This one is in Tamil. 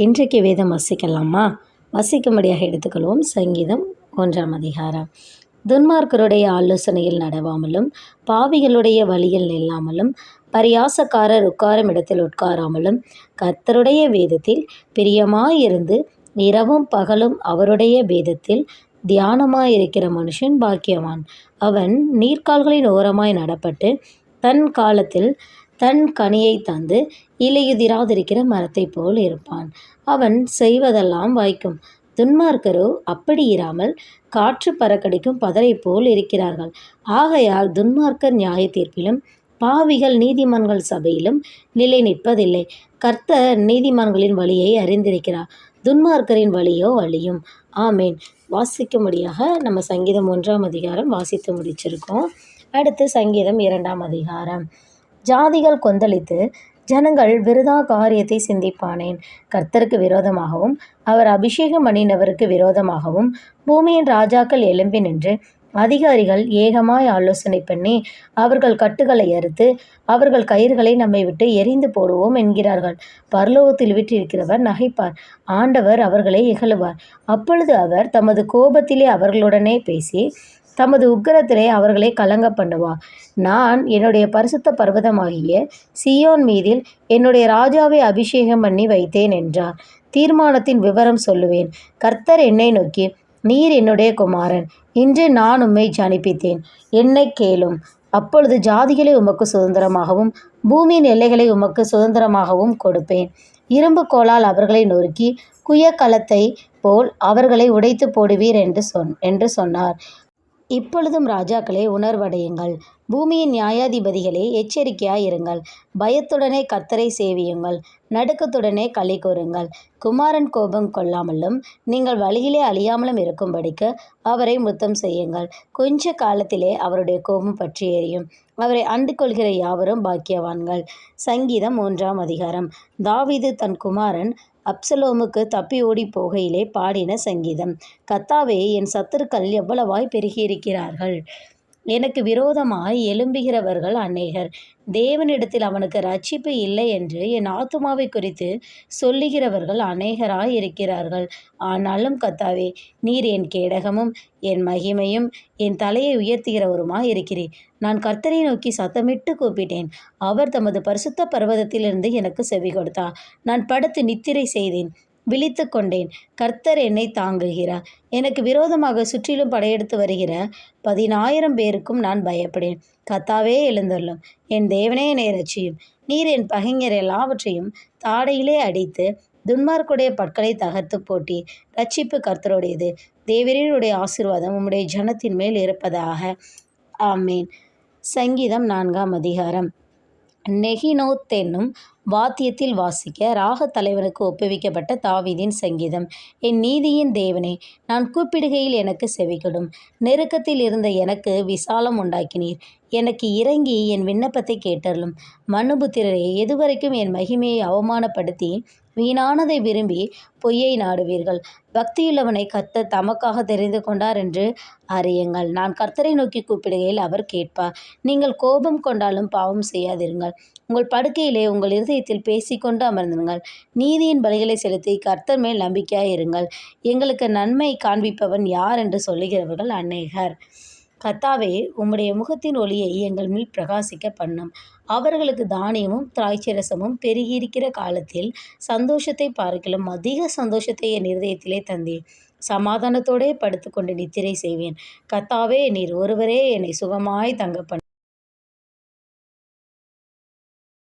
இன்றைக்கு வேதம் வசிக்கலாமா? வசிக்கும்படியாக எடுத்துக்கொள்வோம். சங்கீதம் ஒன்றாம் அதிகாரம். துன்மார்க்கருடைய ஆலோசனையில் நடவாமலும் பாவிகளுடைய வழியில் நில்லாமலும் பரியாசக்காரர் உட்காரும் இடத்தில் உட்காராமலும் கர்த்தருடைய வேதத்தில் பிரியமாயிருந்து இரவும் பகலும் அவருடைய வேதத்தில் தியானமாயிருக்கிற மனுஷன் பாக்கியவான். அவன் நீர்க்கால்களின் ஓரமாய் நடப்பட்டு தன் காலத்தில் தன் கனியை தந்து இலையுதிராதிருக்கிற மரத்தை போல் இருப்பான். அவன் செய்வதெல்லாம் வாய்க்கும். துன்மார்க்கரோ அப்படி இராமல் காற்று பறக்கடிக்கும் பதரை போல் இருக்கிறார்கள். ஆகையால் துன்மார்க்கர் நியாய தீர்ப்பிலும் பாவிகள் நீதிமான்கள் சபையிலும் நிலை நிற்பதில்லை. கர்த்தர் நீதிமான்களின் வழியை அறிந்திருக்கிறார். துன்மார்க்கரின் வழியோ அழியும் ஆமேன். வாசிக்கும்படியாக நம்ம சங்கீதம் ஒன்றாம் அதிகாரம் வாசித்து முடிச்சிருக்கோம். அடுத்து சங்கீதம் இரண்டாம் அதிகாரம். ஜாதிகள் கொந்தளித்து ஜனங்கள் விருதா காரியத்தை சிந்திப்பானேன். கர்த்தருக்கு விரோதமாகவும் அவர் அபிஷேகம் பண்ணினவருக்கு விரோதமாகவும் பூமியின் ராஜாக்கள் எழும்பி நின்று அதிகாரிகள் ஏகமாய் ஆலோசனை பண்ணி அவர்கள் கட்டுகளை அறுத்து அவர்கள் கயிறுகளை நம்மை விட்டு எரிந்து போடுவோம் என்கிறார்கள். பரலோகத்தில் விட்டிருக்கிறவர் நகைப்பார். ஆண்டவர் அவர்களை இகழுவார். அப்பொழுது அவர் தமது கோபத்திலே அவர்களுடனே பேசி தமது உக்கிரத்திலே அவர்களை கலங்க பண்ணுவார் நான் என்னுடைய பரிசுத்த பர்வதமாகிய சியோன் மீதில் என்னுடைய ராஜாவை அபிஷேகம் பண்ணி வைத்தேன் என்றார். தீர்மானத்தின் விவரம் சொல்லுவேன். கர்த்தர் என்னை நோக்கி நீர் என்னுடைய குமாரன். இன்று நான் உம்மை ஜனிப்பித்தேன். என்னை கேளும். அப்பொழுது ஜாதிகளை உமக்கு சுதந்திரமாகவும் பூமியின் எல்லைகளை உமக்கு சுதந்திரமாகவும் கொடுப்பேன். இரும்பு கோளால் அவர்களை நொறுக்கி குயக்கலத்தை போல் அவர்களை உடைத்து போடுவீர் என்று சொன் என்று சொன்னார். இப்பொழுதும் ராஜாக்களே உணர்வடையுங்கள். பூமியின் நியாயாதிபதிகளே எச்சரிக்கையாக இருங்கள் பயத்துடனே கர்த்தரை சேவியுங்கள். நடுக்கத்துடனே களி கூறுங்கள். குமாரன் கோபம் கொள்ளாமலும் நீங்கள் வழியிலே அழியாமலும் இருக்கும்படிக்கு அவரை முத்தம் செய்யுங்கள். கொஞ்ச காலத்திலே அவருடைய கோபம் பற்றி எறியும் அவரை அண்டு கொள்கிற யாவரும் பாக்கியவான்கள். சங்கீதம் மூன்றாம் அதிகாரம். தாவீது தன் குமாரன் அப்சலோமுக்கு தப்பி ஓடி போகையிலே பாடின சங்கீதம். கத்தாவே என் சத்துருக்கள் எவ்வளவாய் பெருகியிருக்கிறார்கள்? எனக்கு விரோதமாய் எழும்புகிறவர்கள் அநேகர். தேவனிடத்தில் அவனுக்கு ரட்சிப்பு இல்லை என்று என் ஆத்துமாவை குறித்து சொல்லுகிறவர்கள் அநேகராய் இருக்கிறார்கள். ஆனாலும் கத்தாவே நீர் என் கேடகமும் என் மகிமையும் என் தலையை உயர்த்துகிறவருமாய் இருக்கிறேன் நான் கர்த்தரை நோக்கி சத்தமிட்டு கூப்பிட்டேன். அவர் தமது பரிசுத்த பர்வதத்திலிருந்து எனக்கு செவி கொடுத்தார் நான் படுத்து நித்திரை செய்தேன். விழித்து கொண்டேன் கர்த்தர் என்னை தாங்குகிறார். எனக்கு விரோதமாக சுற்றிலும் படையெடுத்து வருகிற பதினாயிரம் பேருக்கும் நான் பயப்படேன். கத்தாவே எழுந்தள்ளும் என் தேவனே என்னை ரட்சியும் நீர் என் பகைஞர் எல்லாவற்றையும் தாடையிலே அடித்து துன்மார்க்குடைய பற்களை தகர்த்து போட்டி ரட்சிப்பு கர்த்தருடையது. தேவரீருடைய ஆசிர்வாதம் உம்முடைய ஜனத்தின் மேல் இருப்பதாக. ஆமேன். சங்கீதம் நான்காம் அதிகாரம். நெகினோத் என்னும் வாத்தியத்தில் வாசிக்க ராக தலைவனுக்கு ஒப்புவிக்கப்பட்ட தாவீதின் சங்கீதம் என் நீதியின் தேவனே நான் கூப்பிடுகையில் எனக்கு செவிகொடும். நெருக்கத்தில் இருந்த எனக்கு விசாலம் உண்டாக்கினீர். எனக்கு இறங்கி என் விண்ணப்பத்தை கேட்டருளும். மனுபுத்திரரே எதுவரைக்கும் என் மகிமையை அவமானப்படுத்தி வீணானதை விரும்பி பொய்யை நாடுவீர்கள். பக்தியுள்ளவனை கர்த்தர் தமக்காக தெரிந்து கொண்டார் என்று அறியுங்கள். நான் கர்த்தரை நோக்கி கூப்பிடுகையில் அவர் கேட்பார். நீங்கள் கோபம் கொண்டாலும் பாவம் செய்யாதிருங்கள் உங்கள் படுக்கையிலே உங்கள் இருதயத்தில் பேசிக்கொண்டு அமர்ந்திருங்கள். நீதியின் பலிகளை செலுத்தி கர்த்தர் மேல் நம்பிக்கையாக இருங்கள் எங்களுக்கு நன்மை காண்பிப்பவன் யார் என்று சொல்லுகிறவர்கள் அநேகர். கத்தாவே உம்முடைய முகத்தின் ஒளியை எங்கள் மேல் பிரகாசிக்க பண்ணும். அவர்களுக்கு தானியமும் திராட்சரசமும் பெருகியிருக்கிற காலத்தில் சந்தோஷத்தை பார்க்கலும் அதிக சந்தோஷத்தை என் இருதயத்திலே தந்தேன் சமாதானத்தோடே படுத்துக்கொண்டு நித்திரை செய்வேன். கத்தாவே நீர் ஒருவரே என்னை சுகமாய் தங்க